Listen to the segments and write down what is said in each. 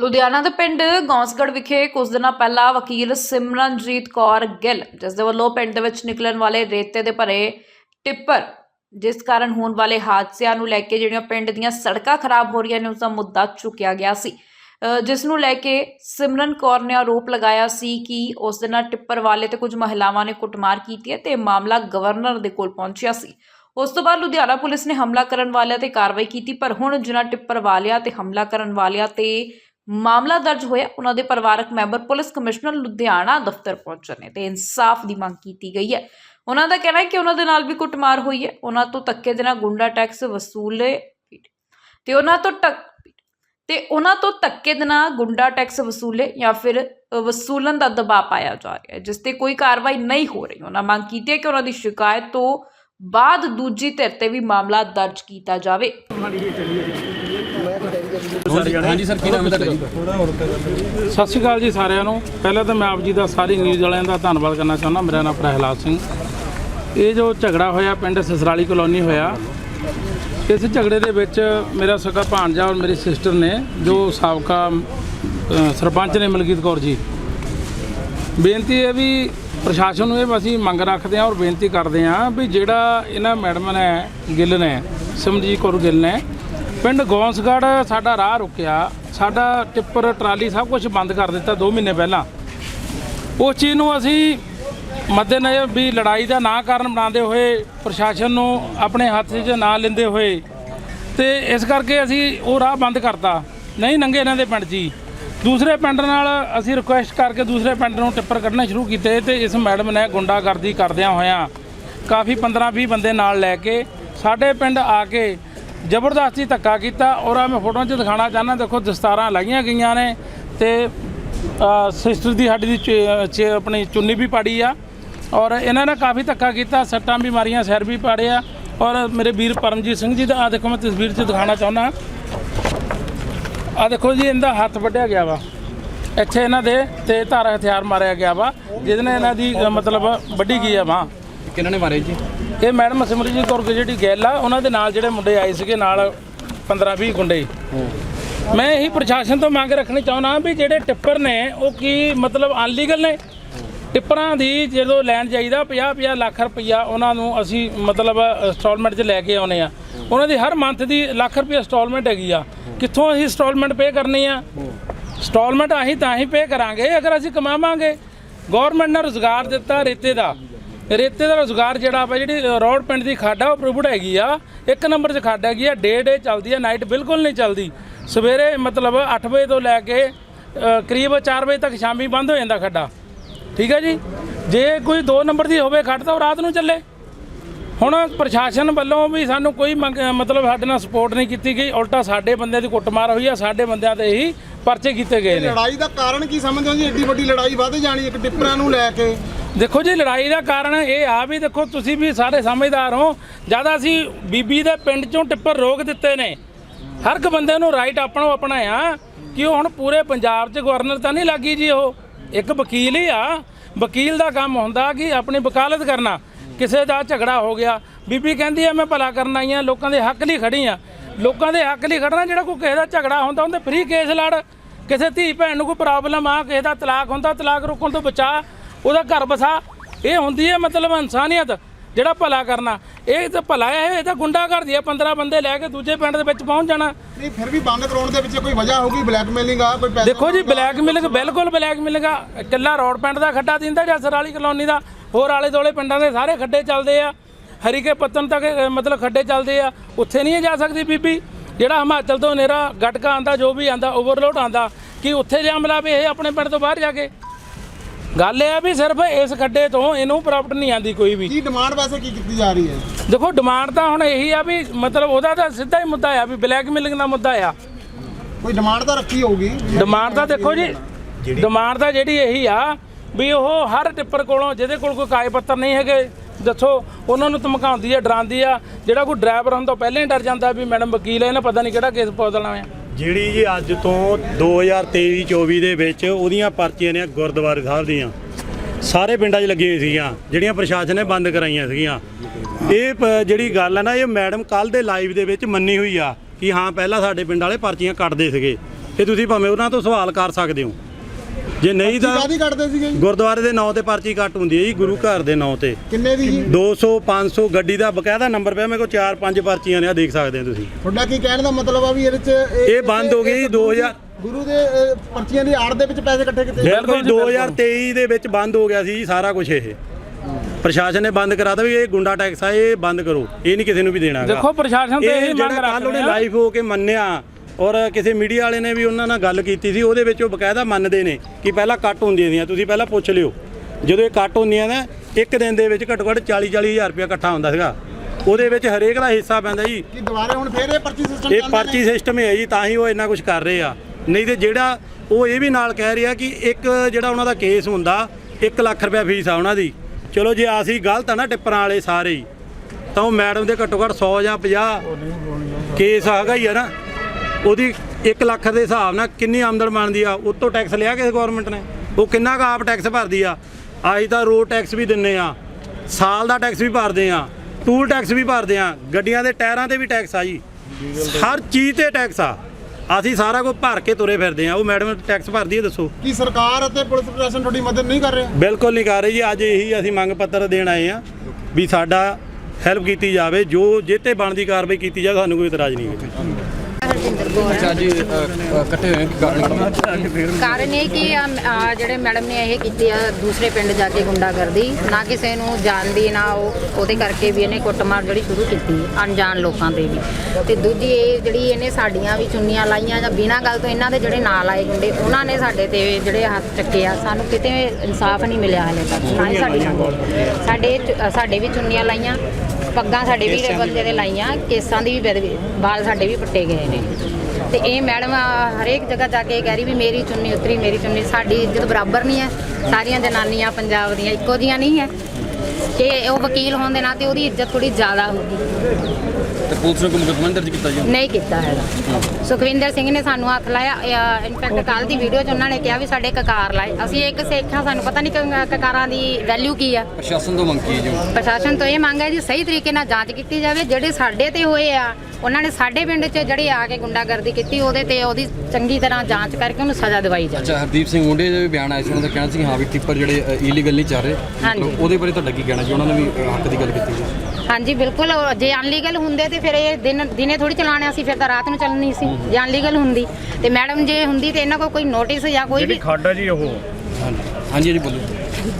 ਲੁਧਿਆਣਾ ਦੇ ਪਿੰਡ ਗੌਂਸਗੜ ਵਿਖੇ ਕੁਝ ਦਿਨਾਂ ਪਹਿਲਾਂ ਵਕੀਲ ਸਿਮਰਨਜੀਤ ਕੌਰ ਗਿੱਲ, ਜਿਸ ਦੇ ਵੱਲੋਂ ਪਿੰਡ ਦੇ ਵਿੱਚ ਨਿਕਲਣ ਵਾਲੇ ਰੇਤੇ ਦੇ ਭਰੇ ਟਿੱਪਰ, ਜਿਸ ਕਾਰਨ ਹੋਣ ਵਾਲੇ ਹਾਦਸਿਆਂ ਨੂੰ ਲੈ ਕੇ ਜਿਹੜੀਆਂ ਪਿੰਡ ਦੀਆਂ ਸੜਕਾਂ ਖਰਾਬ ਹੋ ਰਹੀਆਂ ਨੇ, ਉਸ ਦਾ ਮੁੱਦਾ ਚੁੱਕਿਆ ਗਿਆ ਸੀ। ਜਿਸ ਨੂੰ ਲੈ ਕੇ ਸਿਮਰਨ ਕੌਰ ਨੇ ਆਰੋਪ ਲਗਾਇਆ ਸੀ ਕਿ ਉਸ ਦੇ ਨਾਲ ਟਿੱਪਰ ਵਾਲੇ ਤੇ ਕੁਝ ਮਹਿਲਾਵਾਂ ਨੇ ਕੁੱਟਮਾਰ ਕੀਤੀ ਹੈ ਤੇ ਇਹ ਮਾਮਲਾ ਗਵਰਨਰ ਦੇ ਕੋਲ ਪਹੁੰਚਿਆ ਸੀ। ਉਸ ਤੋਂ ਬਾਅਦ ਲੁਧਿਆਣਾ ਪੁਲਿਸ ਨੇ ਹਮਲਾ ਕਰਨ ਵਾਲਿਆਂ ਤੇ ਕਾਰਵਾਈ ਕੀਤੀ, ਪਰ ਹੁਣ ਜਿਨ੍ਹਾਂ ਟਿੱਪਰ ਵਾਲਿਆਂ ਤੇ ਹਮਲਾ ਕਰਨ ਵਾਲਿਆਂ ਤੇ ਮਾਮਲਾ ਦਰਜ ਹੋਇਆ। ਉਹਨਾਂ ਦੇ ਪਰਿਵਾਰਕ ਮੈਂਬਰ ਪੁਲਿਸ ਕਮਿਸ਼ਨਰ ਲੁਧਿਆਣਾ ਦਫ਼ਤਰ ਪਹੁੰਚੇ ਨੇ ਤੇ ਇਨਸਾਫ ਦੀ ਮੰਗ ਕੀਤੀ ਗਈ ਹੈ। ਉਹਨਾਂ ਦਾ ਕਹਿਣਾ ਹੈ ਕਿ ਉਹਨਾਂ ਦੇ ਨਾਲ ਵੀ ਕੁੱਟਮਾਰ ਹੋਈ ਹੈ। ਉਹਨਾਂ ਤੋਂ ਧੱਕੇ ਦੇ ਨਾਲ ਗੁੰਡਾ ਟੈਕਸ ਵਸੂਲੇ ਤੇ ਉਹਨਾਂ ਤੋਂ ਤੇ ਉਹਨਾਂ ਤੋਂ ਧੱਕੇ ਦੇ ਨਾਲ ਗੁੰਡਾ ਟੈਕਸ ਵਸੂਲੇ ਜਾਂ ਫਿਰ ਵਸੂਲਣ ਦਾ ਦਬਾਅ ਪਾਇਆ ਜਾ ਰਿਹਾ ਹੈ, ਜਿਸ ਤੇ ਕੋਈ ਕਾਰਵਾਈ ਨਹੀਂ ਹੋ ਰਹੀ। ਉਹਨਾਂ ਮੰਗ ਕੀਤੀ ਹੈ ਕਿ ਉਹਨਾਂ ਦੀ ਸ਼ਿਕਾਇਤ ਤੋਂ ਬਾਅਦ ਦੂਜੀ ਧਿਰ ਤੇ ਵੀ ਮਾਮਲਾ ਦਰਜ ਕੀਤਾ ਜਾਵੇ। ਹਾਂਜੀ ਸਰ, ਕੀ ਨਾਮ ਹੈ ਤੁਹਾਡਾ ਜੀ? ਸਤਿ ਸ਼੍ਰੀ ਅਕਾਲ ਜੀ ਸਾਰਿਆਂ ਨੂੰ। ਪਹਿਲਾਂ ਤਾਂ ਮੈਂ ਆਪ ਜੀ ਦਾ ਸਾਰੀ ਨਿਊਜ਼ ਵਾਲਿਆਂ ਦਾ ਧੰਨਵਾਦ ਕਰਨਾ ਚਾਹੁੰਦਾ। ਮੇਰਾ ਨਾਮ ਪ੍ਰਹਿਲਾਦ ਸਿੰਘ। ਇਹ ਜੋ ਝਗੜਾ ਹੋਇਆ, ਪਿੰਡ ਸਸਰਾਲੀ ਕਲੋਨੀ ਹੋਇਆ, ਇਸ ਝਗੜੇ ਦੇ ਵਿੱਚ ਮੇਰਾ ਸਕਾ ਭਾਣਜਾ ਔਰ ਮੇਰੀ ਸਿਸਟਰ ਨੇ, ਜੋ ਸਾਬਕਾ ਸਰਪੰਚ ਨੇ ਮਲਕੀਤ ਕੌਰ ਜੀ। ਬੇਨਤੀ ਹੈ ਵੀ ਪ੍ਰਸ਼ਾਸਨ ਨੂੰ ਇਹ ਅਸੀਂ ਮੰਗ ਰੱਖਦੇ ਹਾਂ ਔਰ ਬੇਨਤੀ ਕਰਦੇ ਹਾਂ ਵੀ ਜਿਹੜਾ ਇਹਨਾਂ ਮੈਡਮ ਨੇ, ਗਿੱਲ ਨੇ ਸਿਮਰਜੀਤ ਕੌਰ ਗਿੱਲ ਨੇ ਪਿੰਡ ਗੌਂਸਗੜ ਸਾਡਾ ਰਾਹ ਰੁਕਿਆ। ਸਾਡਾ ਟਿੱਪਰ ਟਰਾਲੀ ਸਭ ਕੁਝ ਬੰਦ ਕਰ ਦਿੱਤਾ 2 ਮਹੀਨੇ ਪਹਿਲਾਂ। ਉਸ ਚੀਜ਼ ਨੂੰ ਅਸੀਂ ਮੱਦੇਨਜ਼ਰ ਵੀ ਲੜਾਈ ਦਾ ਨਾ ਕਾਰਨ ਬਣਾਉਂਦੇ ਹੋਏ, ਪ੍ਰਸ਼ਾਸਨ ਨੂੰ ਆਪਣੇ ਹੱਥ 'ਚ ਨਾ ਲੈਂਦੇ ਹੋਏ ਤੇ ਇਸ ਕਰਕੇ ਅਸੀਂ ਉਹ ਰਾਹ ਬੰਦ ਕਰਤਾ। ਨਹੀਂ ਨੰਗੇ ਇਹਨਾਂ ਦੇ ਪਿੰਡ 'ਚ ਹੀ ਦੂਸਰੇ ਪਿੰਡ ਨਾਲ ਅਸੀਂ ਰਿਕੁਐਸਟ ਕਰਕੇ ਦੂਸਰੇ ਪਿੰਡ ਨੂੰ ਟਿੱਪਰ ਕੱਢਣੇ ਸ਼ੁਰੂ ਕੀਤੇ ਤੇ ਇਸ ਮੈਡਮ ਨੇ ਗੁੰਡਾਗਰਦੀ ਕਰਦਿਆਂ ਹੋਇਆਂ ਕਾਫੀ 15-20 ਬੰਦੇ ਨਾਲ ਲੈ ਕੇ ਸਾਡੇ ਪਿੰਡ ਆ ਕੇ ਜ਼ਬਰਦਸਤੀ ਧੱਕਾ ਕੀਤਾ ਔਰ ਆ ਮੈਂ ਫੋਟੋਆਂ 'ਚ ਦਿਖਾਣਾ ਚਾਹੁੰਦਾ, ਦੇਖੋ ਦਸਤਾਰਾਂ ਲਾਈਆਂ ਗਈਆਂ ਨੇ ਤੇ ਸਿਸਟਰ ਦੀ ਸਾਡੀ ਦੀ ਚ- ਆਪਣੀ ਚੁੰਨੀ ਵੀ ਪਾੜੀ ਆ ਔਰ ਇਹਨਾਂ ਨੇ ਕਾਫੀ ਧੱਕਾ ਕੀਤਾ, ਸੱਟਾਂ ਵੀ ਮਾਰੀਆਂ, ਸਿਰ ਵੀ ਪਾੜਿਆ ਔਰ ਮੇਰੇ ਵੀਰ ਪਰਮਜੀਤ ਸਿੰਘ ਜੀ ਦਾ ਆ ਦੇਖੋ ਮੈਂ ਤਸਵੀਰ 'ਚ ਦਿਖਾਣਾ ਚਾਹੁੰਦਾ। ਆ ਦੇਖੋ ਜੀ, ਇਹਦਾ ਹੱਥ ਵੱਢਿਆ ਗਿਆ ਵਾ। ਇੱਥੇ ਇਹਨਾਂ ਦੇ ਤੇ ਧਾਰ ਹਥਿਆਰ ਮਾਰਿਆ ਗਿਆ ਵਾ, ਜਿਹਦੇ ਨਾਲ ਇਹਨਾਂ ਦੀ ਮਤਲਬ ਵੱਢੀ ਗਈ ਆ ਬਾਂਹ। ਕਿਹਨਾਂ ਨੇ ਮਾਰੇ ਜੀ? ਇਹ ਮੈਡਮ ਸਿਮਰਜੀਤ ਕੌਰ ਦੀ ਜਿਹੜੀ ਗੱਲ ਆ, ਉਹਨਾਂ ਦੇ ਨਾਲ ਜਿਹੜੇ ਮੁੰਡੇ ਆਏ ਸੀਗੇ, ਨਾਲ 15 20 ਗੁੰਡੇ। ਮੈਂ ਇਹੀ ਪ੍ਰਸ਼ਾਸਨ ਤੋਂ ਮੰਗ ਰੱਖਣੀ ਚਾਹੁੰਦਾ ਵੀ ਜਿਹੜੇ ਟਿੱਪਰ ਨੇ, ਉਹ ਕੀ ਮਤਲਬ ਅਨਲੀਗਲ ਨੇ? ਟਿੱਪਰਾਂ ਦੀ ਜਦੋਂ ਲੈਣ ਜਾਈਦਾ 50 50 ਲੱਖ ਰੁਪਈਆ ਉਹਨਾਂ ਨੂੰ ਅਸੀਂ ਮਤਲਬ ਇੰਸਟਾਲਮੈਂਟ 'ਚ ਲੈ ਕੇ ਆਉਨੇ ਆ। ਉਹਨਾਂ ਦੀ ਹਰ ਮੰਥ ਦੀ ਲੱਖ ਰੁਪਈਆ ਇੰਸਟਾਲਮੈਂਟ ਹੈਗੀ ਆ। ਕਿੱਥੋਂ ਅਸੀਂ ਇੰਸਟਾਲਮੈਂਟ ਪੇ ਕਰਨੀ ਆ? ਇੰਸਟਾਲਮੈਂਟ ਅਸੀਂ ਤਾਂ ਹੀ ਪੇ ਕਰਾਂਗੇ, ਅਗਰ ਅਸੀਂ ਕਮਾਵਾਂਗੇ। ਗਵਰਨਮੈਂਟ ਨੇ ਰੋਜ਼ਗਾਰ ਦਿੱਤਾ ਰੇਤੇ ਦਾ। ਰੇਤੇ ਦਾ ਰੋਜ਼ਗਾਰ ਜਿਹੜਾ ਆਪਾਂ ਜਿਹੜੀ ਰੋਡ ਪਿੰਡ ਦੀ ਖੱਡ ਆ ਉਹ ਅਪਰੂਵਡ ਹੈਗੀ ਆ, ਇੱਕ ਨੰਬਰ 'ਚ ਖੱਡ ਹੈਗੀ ਆ ਡੇ ਡੇ ਚੱਲਦੀ ਆ ਨਾਈਟ ਬਿਲਕੁਲ ਨਹੀਂ ਚੱਲਦੀ। ਸਵੇਰੇ ਮਤਲਬ 8 ਵਜੇ ਤੋਂ ਲੈ ਕੇ ਕਰੀਬ 4 ਵਜੇ ਤੱਕ ਸ਼ਾਮੀ ਬੰਦ ਹੋ ਜਾਂਦਾ ਖੱਡਾ। ਠੀਕ ਹੈ ਜੀ? ਜੇ ਕੋਈ 2 ਨੰਬਰ ਦੀ ਹੋਵੇ ਖੱਡ ਤਾਂ ਉਹ ਰਾਤ ਨੂੰ ਚੱਲੇ। ਹੁਣ ਪ੍ਰਸ਼ਾਸਨ ਵੱਲੋਂ ਵੀ ਸਾਨੂੰ ਕੋਈ ਮੰਗ- ਮਤਲਬ ਸਾਡੇ ਨਾਲ ਸਪੋਰਟ ਨਹੀਂ ਕੀਤੀ ਗਈ। ਉਲਟਾ ਸਾਡੇ ਬੰਦਿਆਂ ਦੀ ਕੁੱਟਮਾਰ ਹੋਈ ਆ, ਸਾਡੇ ਬੰਦਿਆਂ ਤੇ ਹੀ ਪਰਚੇ ਕੀਤੇ ਗਏ ਨੇ। ਲੜਾਈ ਦਾ ਕਾਰਨ ਕੀ ਸਮਝਦੇ ਹੋ ਜੀ? ਏਡੀ ਵੱਡੀ ਲੜਾਈ ਵੱਧ ਜਾਣੀ, ਇੱਕ ਟਿੱਪਰਾਂ ਨੂੰ ਲੈ ਕੇ। ਦੇਖੋ ਜੀ, ਲੜਾਈ ਦਾ ਕਾਰਨ ਇਹ ਆ ਵੀ ਦੇਖੋ, ਤੁਸੀਂ ਵੀ ਸਾਰੇ ਸਮਝਦਾਰ ਹੋ। ਜਦ ਅਸੀਂ ਬੀਬੀ ਦੇ ਪਿੰਡ ਚੋਂ ਟਿੱਪਰ ਰੋਕ ਦਿੱਤੇ ਨੇ। ਹਰ ਇੱਕ ਬੰਦੇ ਨੂੰ ਰਾਈਟ ਆਪਣੋ ਆਪਣਾ ਆ ਕਿ ਉਹ ਹੁਣ ਪੂਰੇ ਪੰਜਾਬ 'ਚ ਗਵਰਨਰ ਤਾਂ ਨਹੀਂ ਲੱਗੀ ਜੀ ਉਹ। ਇੱਕ ਵਕੀਲ ਹੀ ਆ। ਵਕੀਲ ਦਾ ਕੰਮ ਹੁੰਦਾ ਕਿ ਆਪਣੀ ਵਕਾਲਤ ਕਰਨਾ। ਕਿਸੇ ਦਾ ਝਗੜਾ ਹੋ ਗਿਆ। ਬੀਬੀ ਕਹਿੰਦੀ ਆ, ਮੈਂ ਭਲਾ ਕਰਨ ਆਈ ਆ। ਲੋਕਾਂ ਦੇ ਹੱਕ ਲਈ ਖੜੀ ਆ। ਲੋਕਾਂ ਦੇ ਹੱਕ ਲਈ ਖੜਨਾ ਜਿਹੜਾ ਕੋਈ ਕਿਸੇ ਦਾ ਝਗੜਾ ਹੁੰਦਾ, ਉਹਦੇ ਫ੍ਰੀ ਕੇਸ ਲੜ। ਕਿਸੇ ਧੀ ਭੈਣ ਨੂੰ ਕੋਈ ਪ੍ਰੋਬਲਮ ਆ, ਕਿਸੇ ਦਾ ਤਲਾਕ ਹੁੰਦਾ, ਤਲਾਕ ਰੋਕਣ ਤੋਂ ਬਚਾ। ਉਹਦਾ ਘਰ ਬਸਾ। ਇਹ ਹੁੰਦੀ ਹੈ ਮਤਲਬ ਇਨਸਾਨੀਅਤ ਜਿਹੜਾ ਭਲਾ ਕਰਨਾ। ਇਹ ਤਾਂ ਭਲਾ ਹੈ ਇਹ ਤਾਂ ਗੁੰਡਾ ਕਰਦੀ ਆ 15 ਬੰਦੇ ਲੈ ਕੇ ਦੂਜੇ ਪਿੰਡ ਦੇ ਵਿੱਚ ਪਹੁੰਚ ਜਾਣਾ। ਨਹੀਂ ਫਿਰ ਵੀ ਬੰਦ ਕਰਾਉਣ ਦੇ ਪਿੱਛੇ ਕੋਈ ਵਜ੍ਹਾ ਹੋਊਗੀ ਬਲੈਕਮੇਲਿੰਗ ਆ ਕੋਈ ਪੈਸਾ ਦੇਖੋ ਜੀ ਬਲੈਕਮੇਲਿੰਗ ਬਿਲਕੁਲ ਬਲੈਕਮੇਲਿੰਗ ਆ। ਇਕੱਲਾ ਰੋਡ ਪਿੰਡ ਦਾ ਖੱਡਾ ਦਿੰਦਾ ਜਾਂ ਸਰਾਲੀ ਕਲੋਨੀ ਦਾ? ਹੋਰ ਆਲੇ ਦੋਲੇ ਪਿੰਡਾਂ ਦੇ ਸਾਰੇ ਖੱਡੇ ਚੱਲਦੇ ਆ। ਹਰੀਕੇ ਪੱਤਨ ਤੱਕ ਮਤਲਬ ਖੱਡੇ ਚੱਲਦੇ ਆ। ਉੱਥੇ ਨਹੀਂ ਜਾ ਸਕਦੀ ਬੀਬੀ। ਜਿਹੜਾ ਹਿਮਾਚਲ ਤੋਂ ਨੇਰਾ ਗਟਕਾ ਆਂਦਾ ਜੋ ਵੀ ਆਂਦਾ ਓਵਰਲੋਡ ਆਂਦਾ ਕਿ ਉੱਥੇ ਲਿਆ ਮਲਾ ਵੀ ਇਹ ਆਪਣੇ ਪਿੰਡ ਤੋਂ ਬਾਹਰ ਜਾ ਕੇ। ਗੱਲ ਇਹ ਆ ਵੀ ਸਿਰਫ ਇਸ ਖੱਡੇ ਤੋਂ ਇਹਨੂੰ ਪ੍ਰਾਪਰਟ ਨਹੀਂ ਆਂਦੀ ਕੋਈ ਵੀ। ਕੀ ਡਿਮਾਂਡ ਵੈਸੇ ਕੀ ਕੀਤੀ ਜਾ ਰਹੀ ਹੈ? ਦੇਖੋ ਡਿਮਾਂਡ ਤਾਂ ਹੁਣ ਇਹੀ ਆ ਵੀ ਮਤਲਬ ਉਹਦਾ ਤਾਂ ਸਿੱਧਾ ਹੀ ਮੁੱਦਾ ਆ ਵੀ ਬਲੈਕਮੇਲਿੰਗ ਦਾ ਮੁੱਦਾ ਆ। ਕੋਈ ਡਿਮਾਂਡ ਤਾਂ ਰੱਖੀ ਹੋਊਗੀ। ਡਿਮਾਂਡ ਤਾਂ ਦੇਖੋ ਜੀ ਡਿਮਾਂਡ ਤਾਂ ਜਿਹੜੀ ਇਹੀ ਆ ਵੀ ਉਹ ਹਰ ਟਿੱਪਰ ਕੋਲੋਂ ਜਿਹਦੇ ਕੋਲ ਕੋਈ ਕਾਗਜ਼ ਪੱਤਰ ਨਹੀਂ ਹੈਗੇ ਦੱਸੋ ਉਹਨਾਂ ਨੂੰ ਧਮਕਾਉਂਦੀ ਆ ਡਰਾਉਂਦੀ ਆ। ਜਿਹੜਾ ਕੋਈ ਡਰਾਈਵਰ ਹੁੰਦਾ ਪਹਿਲਾਂ ਹੀ ਡਰ ਜਾਂਦਾ ਵੀ ਮੈਡਮ ਵਕੀਲ ਹੈ ਇਹਨੇ ਪਤਾ ਨਹੀਂ ਕਿਹੜਾ ਕੇਸ ਪੋਦਣਾ ਆ। ਜਿਹੜੀ ਜੀ ਅੱਜ ਤੋਂ 2023-24 ਦੇ ਵਿੱਚ ਉਹਦੀਆਂ ਪਰਚੀਆਂ ਨੇ ਗੁਰਦੁਆਰੇ ਸਾਹਿਬ ਦੀਆਂ। ਸਾਰੇ ਪਿੰਡਾਂ 'ਚ ਲੱਗੀਆਂ ਹੋਈਆਂ ਸੀਗੀਆਂ, ਜਿਹੜੀਆਂ ਪ੍ਰਸ਼ਾਸਨ ਨੇ ਬੰਦ ਕਰਾਈਆਂ ਸੀਗੀਆਂ। ਇਹ ਪ- ਜਿਹੜੀ ਗੱਲ ਹੈ ਨਾ, ਇਹ ਮੈਡਮ ਕੱਲ ਦੇ ਲਾਈਵ ਦੇ ਵਿੱਚ ਮੰਨੀ ਹੋਈ ਆ ਕਿ ਹਾਂ, ਪਹਿਲਾਂ ਸਾਡੇ ਪਿੰਡ ਵਾਲੇ ਪਰਚੀਆਂ ਕੱਟਦੇ ਸੀਗੇ। ਇਹ ਤੁਸੀਂ ਭਾਵੇਂ ਉਹਨਾਂ ਤੋਂ ਸਵਾਲ ਕਰ ਸਕਦੇ ਹੋ। ਜੇ ਨਹੀਂ ਤਾਂ ਕਾਦੀ ਕੱਢਦੇ ਸੀਗੇ ਜੀ? ਗੁਰਦੁਆਰੇ ਦੇ ਨਾਂ ਤੇ ਪਰਚੀ ਕੱਟ ਹੁੰਦੀ ਹੈ ਜੀ ਗੁਰੂ ਘਰ ਦੇ ਨਾਂ ਤੇ। ਕਿੰਨੇ ਦੀ ਜੀ? 200 500 ਗੱਡੀ ਦਾ ਬਕਾਇਦਾ ਨੰਬਰ ਪਿਆ ਮੇਰੇ ਕੋਲ 4-5 ਪਰਚੀਆਂ ਨੇ ਆ ਦੇਖ ਸਕਦੇ ਹੋ ਤੁਸੀਂ। ਤੁਹਾਡਾ ਕੀ ਕਹਿਣ ਦਾ ਮਤਲਬ ਆ ਵੀ ਇਹਦੇ ਚ ਇਹ ਬੰਦ ਹੋ ਗਈ 2000 ਗੁਰੂ ਦੇ ਅਹ, ਪਰਚੀਆਂ ਦੀ ਆੜ ਦੇ ਵਿੱਚ ਪੈਸੇ ਇਕੱਠੇ ਕੀਤੇ ਬਿਲਕੁਲ 2023 ਦੇ ਵਿੱਚ ਬੰਦ ਹੋ ਗਿਆ ਸੀ ਜੀ ਸਾਰਾ ਕੁਝ ਇਹ। ਪ੍ਰਸ਼ਾਸਨ ਨੇ ਬੰਦ ਕਰਾਤਾ ਵੀ ਇਹ ਗੁੰਡਾ ਟੈਕਸ ਆ ਇਹ ਬੰਦ ਕਰੋ ਇਹ ਨਹੀਂ ਕਿਸੇ ਨੂੰ ਵੀ ਦੇਣਾ ਹੈਗਾ। ਦੇਖੋ ਪ੍ਰਸ਼ਾਸਨ ਤੇ ਇਹ ਇਹ ਮੰਗ ਜਿਹੜਾ ਕੱਲ ਉਹਨੇ ਰੱਖਦੇ ਆ। ਲਾਈਵ ਹੋ ਕੇ ਮੰਨਿਆ ਔਰ ਕਿਸੇ ਮੀਡੀਆ ਵਾਲੇ ਨੇ ਵੀ ਉਹਨਾਂ ਨਾਲ ਗੱਲ ਕੀਤੀ ਸੀ ਉਹਦੇ ਵਿੱਚ ਉਹ ਬਕਾਇਦਾ ਮੰਨਦੇ ਨੇ ਕਿ ਪਹਿਲਾਂ ਕੱਟ ਹੁੰਦੀਆਂ ਸੀਆਂ ਤੁਸੀਂ ਪਹਿਲਾਂ ਪੁੱਛ ਲਿਓ। ਜਦੋਂ ਇਹ ਕੱਟ ਹੁੰਦੀਆਂ ਨੇ ਇੱਕ ਦਿਨ ਦੇ ਵਿੱਚ ਘੱਟੋ ਘੱਟ 40 40 ਹਜ਼ਾਰ ਰੁਪਇਆ ਇਕੱਠਾ ਹੁੰਦਾ ਸੀਗਾ। ਉਹਦੇ ਵਿੱਚ ਹਰੇਕ ਦਾ ਹਿੱਸਾ ਪੈਂਦਾ ਜੀ। ਕਿ ਦੁਬਾਰੇ ਹੁਣ ਫੇਰ ਇਹ ਪਰਚੀ ਸਿਸਟਮ ਇਹ ਪਰਚੀ ਸਿਸਟਮ ਹੈ ਜੀ ਤਾਂ ਹੀ ਉਹ ਇੰਨਾ ਕੁਝ ਕਰ ਰਹੇ ਆ। ਨਹੀਂ ਤੇ ਜਿਹੜਾ ਉਹ ਇਹ ਵੀ ਨਾਲ ਕਹਿ ਰਿਹਾ ਕਿ ਇੱਕ ਜਿਹੜਾ ਉਹਨਾਂ ਦਾ ਕੇਸ ਹੁੰਦਾ 1 ਲੱਖ ਰੁਪਏ ਫੀਸ ਆ ਉਹਨਾਂ ਦੀ। ਚਲੋ ਜੇ ਅਸੀਂ ਗਲਤ ਆ ਨਾ ਟਿੱਪਰਾਂ ਵਾਲੇ ਸਾਰੇ ਹੀ ਤਾਂ ਉਹ ਮੈਡਮ ਦੇ ਘੱਟੋ ਘੱਟ 100 ਜਾਂ 50 ਕੇਸ ਹੈਗਾ ਹੀ ਆ ਨਾ। ਉਹਦੀ 1 ਲੱਖ ਦੇ ਹਿਸਾਬ ਨਾਲ ਕਿੰਨੀ ਆਮਦਨ ਬਣਦੀ ਆ ਉਤੋਂ ਟੈਕਸ ਲਿਆ ਕਿਸੇ ਗਵਰਨਮੈਂਟ ਨੇ? ਉਹ ਕਿੰਨਾ ਕੁ ਆਪ ਟੈਕਸ ਭਰਦੀ ਆ? ਅਸੀਂ ਤਾਂ ਰੋਡ ਟੈਕਸ ਵੀ ਦਿੰਨੇ ਆ ਸਾਲ ਦਾ ਟੈਕਸ ਵੀ ਭਰਦੇ ਆ ਟੂਲ ਟੈਕਸ ਵੀ ਭਰਦੇ ਆ ਗੱਡੀਆਂ ਦੇ ਟਾਇਰਾਂ ਤੇ ਵੀ ਟੈਕਸ ਆ ਜੀ। ਹਰ ਚੀਜ਼ ਤੇ ਟੈਕਸ ਆ। ਅਸੀਂ ਸਾਰਾ ਕੁਝ ਭਰ ਕੇ ਤੁਰੇ ਫਿਰਦੇ ਆ। ਉਹ ਮੈਡਮ ਟੈਕਸ ਭਰਦੀ ਹੈ ਦੱਸੋ। ਕੀ ਸਰਕਾਰ ਅਤੇ ਪੁਲਿਸ ਪ੍ਰਸ਼ਾਸਨ ਤੁਹਾਡੀ ਮਦਦ ਨਹੀਂ ਕਰ ਰਿਹਾ? ਬਿਲਕੁਲ ਨਹੀਂ ਕਰ ਰਹੀ ਜੀ। ਅੱਜ ਇਹੀ ਅਸੀਂ ਮੰਗ ਪੱਤਰ ਦੇਣ ਆਏ ਆ ਵੀ ਸਾਡਾ ਹੈਲਪ ਕੀਤੀ ਜਾਵੇ। ਜੋ ਜਿਹਤੇ ਬਣਦੀ ਕਾਰਵਾਈ ਕੀਤੀ ਜਾਵੇ ਸਾਨੂੰ ਕੋਈ ਇਤਰਾਜ਼ ਨਹੀਂ ਹੈ ਹਰਜਿੰਦਰ ਕੌਰ। ਅੱਛਾ ਜੀ ਅ, ਅ, ਇਕੱਠੇ ਹੋਏ ਕਿ ਕਾਰਨ ਇਹ ਕਿ ਆ, ਆ, ਜਿਹੜੇ ਮੈਡਮ ਨੇ ਇਹ ਕੀਤੀ ਆ ਦੂਸਰੇ ਪਿੰਡ ਜਾ ਕੇ ਗੁੰਡਾਗਰਦੀ ਨਾ ਕਿਸੇ ਨੂੰ ਜਾਣਦੀ ਨਾ ਉਹ ਉਹਦੇ ਕਰਕੇ ਵੀ ਇਹਨੇ ਕੁੱਟਮਾਰ ਜਿਹੜੀ ਸ਼ੁਰੂ ਕੀਤੀ ਅਣਜਾਣ ਲੋਕਾਂ ਤੇ ਵੀ। ਤੇ ਦੂਜੀ ਇਹ ਜਿਹੜੀ ਇਹਨੇ ਸਾਡੀਆਂ ਵੀ ਚੁੰਨੀਆਂ ਲਾਈਆਂ ਜਾਂ ਬਿਨਾਂ ਗੱਲ ਤੋਂ ਇਹਨਾਂ ਦੇ ਜਿਹੜੇ ਨਾਲ ਆਏ ਗੁੰਡੇ ਉਹਨਾਂ ਨੇ ਸਾਡੇ ਤੇ ਜਿਹੜੇ ਹੱਥ ਚੱਕੇ ਆ ਸਾਨੂੰ ਕਿਤੇ ਇਨਸਾਫ ਨਹੀਂ ਮਿਲਿਆ ਹਲੇ ਤੱਕ ਨਾ ਹੀ ਸਾਡੀ ਸੁਣੀ। ਸਾਡੇ ਚ- ਸਾਡੇ ਵੀ ਚੁੰਨੀਆਂ ਲਾਈਆਂ ਪੱਗਾਂ ਸਾਡੇ ਵੀ ਬੰਦੇ ਦੇ ਲਾਈਆਂ ਕੇਸਾਂ ਦੀ ਵੀ ਵਾਲ ਸਾਡੇ ਵੀ ਪੱਟੇ ਗਏ ਨੇ। ਤੇ ਇਹ ਮੈਡਮ ਹਰੇਕ ਜਗ੍ਹਾ ਜਾ ਕੇ ਕਹਿ ਰਹੀ ਵੀ ਮੇਰੀ ਚੁੰਨੀ ਉਤਰੀ ਮੇਰੀ ਚੁੰਨੀ ਸਾਡੀ ਇੱਜ਼ਤ ਬਰਾਬਰ ਨਹੀਂ ਹੈ। ਸਾਰੀਆਂ ਜਨਾਨੀਆਂ ਪੰਜਾਬ ਦੀਆਂ ਇੱਕੋ ਜੀਆਂ ਨਹੀਂ ਹੈ। ਕਿ ਉਹ ਵਕੀਲ ਹੋਣ ਦੇ ਨਾਤੇ ਉਹਦੀ ਇੱਜ਼ਤ ਥੋੜੀ ਜ਼ਿਆਦਾ ਹੋਊਗੀ ਤੇ ਪੁਲਿਸ ਨੇ ਕੋਈ ਮੁਕੱਦਮਾ ਦਰਜ ਕੀਤਾ ਜੀ? ਨਹੀਂ ਕੀਤਾ ਹੈਗਾ। ਸੁਖਵਿੰਦਰ ਸਿੰਘ ਨੇ ਸਾਨੂੰ ਹੱਥ ਲਾਇਆ। ਇਨਫੈਕਟ ਕੱਲ ਦੀ ਵੀਡੀਓ 'ਚ ਉਹਨਾਂ ਨੇ ਕਿਹਾ ਵੀ ਸਾਡੇ ਕਕਾਰ ਲਾਏ। ਅਸੀਂ ਇੱਕ ਸਿੱਖ ਸਾਨੂੰ ਪਤਾ ਨਹੀਂ ਕਕਾਰਾਂ ਦੀ ਵੈਲਿਊ ਕੀ ਆ। ਪ੍ਰਸ਼ਾਸਨ ਤੋਂ ਮੰਗ ਜੀ ਪ੍ਰਸ਼ਾਸਨ ਤੋਂ ਇਹ ਮੰਗ ਹੈ ਜੀ ਸਹੀ ਤਰੀਕੇ ਨਾਲ ਜਾਂਚ ਕੀਤੀ ਜਾਵੇ। ਜਿਹੜੇ ਸਾਡੇ ਤੇ ਹੋਏ ਆ ਉਹਨਾਂ ਨੇ ਸਾਡੇ ਪਿੰਡ 'ਚ ਜਿਹੜੇ ਆ ਕੇ ਗੁੰਡਾਗਰਦੀ ਕੀਤੀ ਉਹਦੇ ਤੇ ਉਹਦੀ ਚੰਗੀ ਤਰ੍ਹਾਂ ਜਾਂਚ ਕਰਕੇ ਉਹਨੂੰ ਸਜ਼ਾ ਦਿਵਾਈ ਜਾਵੇ। ਅੱਛਾ ਹਰਦੀਪ ਸਿੰਘ ਮੁੰਡੇ ਦੇ ਵੀ ਬਿਆਨ ਆਏ ਸੀ ਉਹਨਾਂ ਦਾ ਕਹਿਣਾ ਸੀ ਹਾਂ ਵੀ ਟਿੱਪਰ ਜਿਹੜੇ ਇਲੀਗਲ ਨਹੀਂ ਚੱਲ ਰਹੇ। ਉਹਦੇ ਬਾਰੇ ਤੁਹਾਡਾ ਕੀ ਕਹਿਣਾ ਜੀ? ਉਹਨਾਂ ਨੇ ਵੀ ਹੱਕ ਦੀ ਗੱਲ ਕੀਤੀ ਜੀ ਹਾਂਜੀ ਬਿਲਕੁਲ ਜੇ ਅਨਲੀਗਲ ਹੁੰਦੇ ਤੇ ਫਿਰ ਇਹ ਦਿਨ ਦਿਨੇ ਥੋੜੀ ਚਲਾਉਣਾ ਸੀ ਫਿਰ ਤਾਂ ਰਾਤ ਨੂੰ ਚੱਲਣੀ ਸੀ। ਜੇ ਅਨਲੀਗਲ ਹੁੰਦੀ ਤੇ ਮੈਡਮ ਜੇ ਹੁੰਦੀ ਤੇ ਇਹਨਾਂ ਕੋਲ ਕੋਈ ਨੋਟਿਸ ਜਾਂ ਕੋਈ ਵੀ ਖਾਡਾ ਜੀ ਉਹ। ਹਾਂਜੀ। ਹਾਂਜੀ ਜੀ ਬੋਲੋ।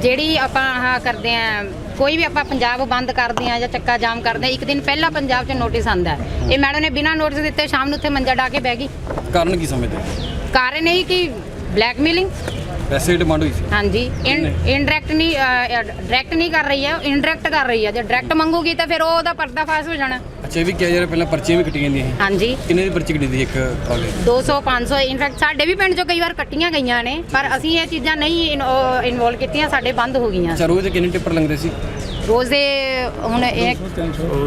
ਜਿਹੜੀ ਆਪਾਂ ਆਹ ਕਰਦੇ ਆ ਕੋਈ ਵੀ ਆਪਾਂ ਪੰਜਾਬ ਬੰਦ ਕਰਦੇ ਆ ਜਾਂ ਚੱਕਾ ਜਾਮ ਕਰਦੇ ਆ ਇੱਕ ਦਿਨ ਪਹਿਲਾਂ ਪੰਜਾਬ 'ਚ ਨੋਟਿਸ ਆਂਦਾ ਇਹ ਮੈਡਮ ਨੇ ਬਿਨਾਂ ਨੋਟਿਸ ਦਿੱਤੇ ਸ਼ਾਮ ਨੂੰ ਉੱਥੇ ਮੰਜਾ ਡਾ ਕੇ ਬਹਿ ਗਈ। ਕਾਰਨ ਕੀ ਸਮਝਦੇ? ਕਾਰਨ ਇਹ ਕਿ ਬਲੈਕਮੇਲਿੰਗ ਪੈਸੇ ਡਿਮਾਂਡ ਹੋਈ ਸੀ। ਹਾਂਜੀ। ਇਨਡਾਇਰੈਕਟ ਨਹੀਂ। ਡਾਇਰੈਕਟ ਨਹੀਂ ਕਰ ਰਹੀ ਹੈ ਇਨਡਾਇਰੈਕਟ ਕਰ ਰਹੀ ਹੈ ਜੇ ਡਾਇਰੈਕਟ ਮੰਗੂਗੀ ਤਾਂ ਫਿਰ ਉਹ ਉਹਦਾ ਪਰਦਾਫਾਸ਼ ਹੋ ਜਾਣਾ। ਅੱਛਾ ਇਹ ਵੀ ਕਿਹਾ ਰਿਹਾ ਪਹਿਲਾਂ ਪਰਚੀਆਂ ਵੀ ਕੱਟੀਆਂ ਜਾਂਦੀਆਂ ਸੀ। ਹਾਂਜੀ। ਕਿੰਨੇ ਦੀ ਪਰਚੀ ਕੱਟੀ ਦੀ ਇੱਕ ਕਾਲਜ 200 500 ਇਨਫੈਕਟ ਸਾਡੇ ਵੀ ਪਿੰਡ 'ਚੋਂ ਕਈ ਵਾਰ ਕੱਟੀਆਂ ਗਈਆਂ ਨੇ ਪਰ ਅਸੀਂ ਇਹ ਚੀਜ਼ਾਂ ਨਹੀਂ ਇਨਵੋਲਵ ਕੀਤੀਆਂ ਸਾਡੇ ਬੰਦ ਹੋ ਗਈਆਂ। ਅੱਛਾ ਰੋਜ਼ ਕਿੰਨੇ ਟਿੱਪਰ ਲੰਗਦੇ ਸੀ? ਰੋਜ਼ ਦੇ ਹੁਣ ਇੱਕ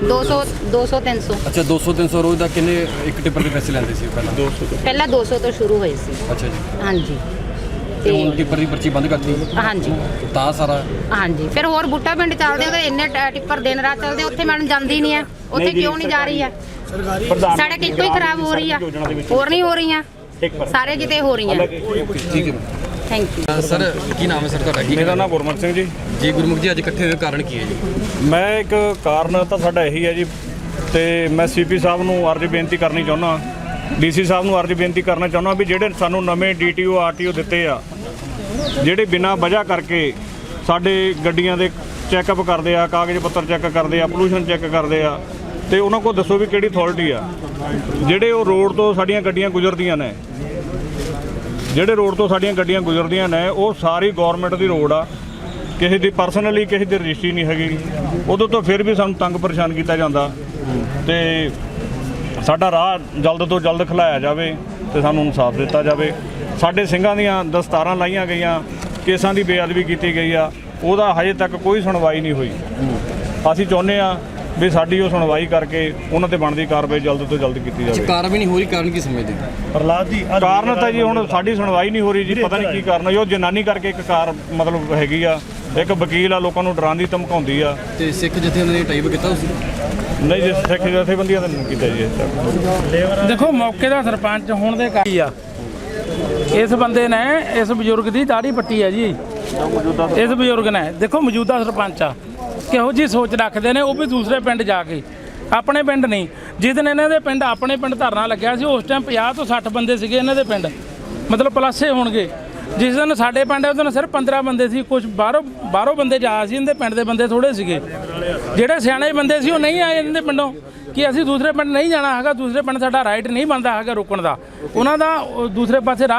200 200 300 ਅੱਛਾ 200 300 ਰੋਜ਼ ਦਾ ਕਿੰਨੇ ਇੱਕ ਟਿੱਪਰ ਦੇ ਪੈਸੇ ਲੈਂਦੇ ਸੀ ਪਹਿਲਾਂ? 200 ਪਹਿਲਾਂ 200 ਤੋਂ ਸ਼ੁਰੂ ਹੋਈ ਸੀ। ਅੱਛਾ ਜੀ। ਹਾਂਜੀ। ਤੇ ਹੁਣ ਟਿੱਪਰ ਦੀ ਪਰਚੀ ਬੰਦ ਕਰਤੀ। ਹਾਂਜੀ। ਤਾਂ ਸਾਰਾ ਹਾਂਜੀ ਫਿਰ ਹੋਰ ਬੁੱਟਾ ਪਿੰਡ ਚੱਲਦੇ ਉਹਦੇ ਇੰਨੇ ਟ- ਟਿੱਪਰ ਦਿਨ ਰਾਤ ਚੱਲਦੇ ਉੱਥੇ ਮੈਡਮ ਜਾਂਦੀ ਨਹੀਂ ਹੈ ਉੱਥੇ ਕਿਉਂ ਨਹੀਂ ਜਾ ਰਹੀ ਹੈ ਸੜਕ ਇੱਕੋ ਹੀ ਖਰਾਬ ਹੋ ਰਹੀ ਆ। ਹੋਰ ਨਹੀਂ ਹੋ ਰਹੀਆਂ। ਸਾਰੇ ਕਿਤੇ ਹੋ ਰਹੀਆਂ। ਠੀਕ ਹੈ। ਥੈਂਕ ਯੂ ਸਰ ਕੀ ਨਾਮ ਹੈ ਸਰ ਤੁਹਾਡਾ? ਕੀ ਮੇਰਾ ਨਾਮ ਗੁਰਮੁਖ ਸਿੰਘ ਜੀ। ਜੀ ਗੁਰਮੁਖ ਜੀ ਅੱਜ ਇਕੱਠੇ ਹੋਏ ਕਾਰਨ ਕੀ ਹੈ ਜੀ? ਮੈਂ ਇੱਕ ਕਾਰਨ ਤਾਂ ਸਾਡਾ ਇਹੀ ਹੈ ਜੀ ਤੇ ਮੈਂ ਸੀਪੀ ਸਾਹਿਬ ਨੂੰ ਅਰਜ਼ੀ ਬੇਨਤੀ ਕਰਨੀ ਚਾਹੁੰਦਾ। ਡੀਸੀ ਸਾਹਿਬ ਨੂੰ ਅਰਜ਼ੀ ਬੇਨਤੀ ਕਰਨਾ ਚਾਹੁੰਦਾ ਵੀ ਜਿਹੜੇ ਸਾਨੂੰ ਨਵੇਂ ਡੀਟੀਓ ਆਰਟੀਓ ਦਿੱਤੇ ਆ ਜਿਹੜੇ ਬਿਨਾਂ ਵਜ੍ਹਾ ਕਰਕੇ ਸਾਡੇ ਗੱਡੀਆਂ ਦੇ ਚੈੱਕਅਪ ਕਰਦੇ ਆ, ਕਾਗਜ਼ ਪੱਤਰ ਚੈੱਕ ਕਰਦੇ ਆ ਪੋਲੂਸ਼ਨ ਚੈੱਕ ਕਰਦੇ ਆ, ਤੇ ਉਹਨਾਂ ਕੋਲ ਦੱਸੋ ਵੀ ਕਿਹੜੀ ਅਥਾਰਟੀ ਆ। ਜਿਹੜੇ ਉਹ ਰੋਡ ਤੋਂ ਸਾਡੀਆਂ ਗੱਡੀਆਂ ਗੁਜ਼ਰਦੀਆਂ ਨੇ, ਜਿਹੜੇ ਰੋਡ ਤੋਂ ਸਾਡੀਆਂ ਗੱਡੀਆਂ ਗੁਜ਼ਰਦੀਆਂ ਨੇ, ਉਹ ਸਾਰੀ ਗਵਰਨਮੈਂਟ ਦੀ ਰੋਡ ਆ। ਕਿਸੇ ਦੀ ਪਰਸਨਲੀ ਕਿਸੇ ਦੀ ਰਜਿਸਟਰੀ ਨਹੀਂ ਹੈਗੀ। ਉਦੋਂ ਤੋਂ ਫਿਰ ਵੀ ਸਾਨੂੰ ਤੰਗ ਪਰੇਸ਼ਾਨ ਕੀਤਾ ਜਾਂਦਾ। ਤੇ ਸਾਡਾ ਰਾਹ ਜਲਦ ਤੋਂ ਜਲਦ ਖਲਾਇਆ ਜਾਵੇ। ਤੇ ਸਾਨੂੰ ਇਨਸਾਫ ਦਿੱਤਾ ਜਾਵੇ। ਸਾਡੇ ਸਿੰਘਾਂ ਦੀਆਂ ਦਸਤਾਰਾਂ ਲਾਈਆਂ ਗਈਆਂ ਕੇਸਾਂ ਦੀ ਬੇਅਦਬੀ ਕੀਤੀ ਗਈ ਆ। ਉਹਦਾ ਹਜੇ ਤੱਕ ਕੋਈ ਸੁਣਵਾਈ ਨਹੀਂ ਹੋਈ। ਅਸੀਂ ਚਾਹੁੰਦੇ ਆ ਵੀ ਸਾਡੀ ਉਹ ਸੁਣਵਾਈ ਕਰਕੇ ਉਹਨਾਂ ਤੇ ਬਣਦੀ ਕਾਰਵਾਈ ਜਲਦ ਤੋਂ ਜਲਦ ਕੀਤੀ ਜਾਵੇ। ਕਾਰਵਾਈ ਨਹੀਂ ਹੋ ਰਹੀ ਕਾਰਨ ਕੀ ਸਮਝਦੇ? ਹੋ? ਪ੍ਰਲਾਦ ਜੀ ਕਾਰਨ ਤਾਂ ਜੀ ਹੁਣ ਸਾਡੀ ਸੁਣਵਾਈ ਨਹੀਂ ਹੋ ਰਹੀ ਜੀ ਪਤਾ ਨਹੀਂ ਕੀ ਕਾਰਨ ਹੈ ਉਹ ਜਨਾਨੀ ਕਰਕੇ ਇੱਕ ਕਾਰ ਮਤਲਬ ਹੈਗੀ ਆ। ਇੱਕ ਵਕੀਲ ਆ ਲੋਕਾਂ ਨੂੰ ਡਰਾਉਣ ਦੀ ਧਮਕਾਉਂਦੀ ਆ। ਤੇ ਸਿੱਖ ਜਥੇਬੰਦੀ ਨੇ ਟਾਈਪ ਕੀਤਾ ਤੁਸੀਂ ਨਹੀਂ ਜੀ ਸਿੱਖ ਜਥੇਬੰਦੀਆਂ ਤਾਂ ਨਹੀਂ ਕੀਤਾ ਜੀ ਤੱਕ ਦੇਖੋ ਮੌਕੇ ਦਾ ਸਰਪੰਚ ਹੋਣ ਦੇ ਕਾਰਨ ਆ? ਇਸ ਬੰਦੇ ਨੇ ਇਸ ਬਜ਼ੁਰਗ ਦੀ ਦਾੜੀ ਪੱਟੀ ਹੈ ਜੀ। ਇਸ ਬਜ਼ੁਰਗ ਨੇ। ਦੇਖੋ ਮੌਜੂਦਾ ਸਰਪੰਚ ਆ। ਕਿਹੋ ਜੀ ਸੋਚ ਰੱਖਦੇ ਨੇ ਉਹ ਵੀ ਦੂਸਰੇ ਪਿੰਡ ਜਾ ਕੇ। ਆਪਣੇ ਪਿੰਡ ਨਹੀਂ। ਜਿਸ ਦਿਨ ਇਹਨਾਂ ਦੇ ਪਿੰਡ ਆਪਣੇ ਪਿੰਡ ਧਰਨਾ ਲੱਗਿਆ ਸੀ ਉਸ ਟਾਈਮ 50 ਤੋਂ 60 ਬੰਦੇ ਸੀਗੇ ਇਹਨਾਂ ਦੇ ਪਿੰਡ। ਮਤਲਬ ਪਲਾਸੇ ਹੋਣਗੇ। ਜਿਸ ਦਿਨ ਸਾਡੇ ਪਿੰਡ ਉਸ ਦਿਨ ਸਿਰਫ 15 ਬੰਦੇ ਸੀ ਕੁਝ ਬਾਹਰੋਂ ਬਾਹਰੋਂ ਬੰਦੇ ਜਾ ਸੀ, ਇਹਦੇ ਪਿੰਡ ਦੇ ਬੰਦੇ ਥੋੜੇ ਸੀਗੇ। ਜਿਹੜੇ ਸਿਆਣੇ ਬੰਦੇ ਸੀ, ਉਹ ਨਹੀਂ ਆਏ ਇਹਨਾਂ ਦੇ ਪਿੰਡੋਂ ਕਿ ਅਸੀਂ ਦੂਸਰੇ ਪਿੰਡ ਨਹੀਂ ਜਾਣਾ ਹੈਗਾ, ਦੂਸਰੇ ਪਿੰਡ ਸਾਡਾ ਰਾਈਟ ਨਹੀਂ ਬਣਦਾ ਹੈਗਾ ਰੁਕਣ ਦਾ। ਉਹਨਾਂ ਦਾ ਦੂਸਰੇ ਪਾਸੇ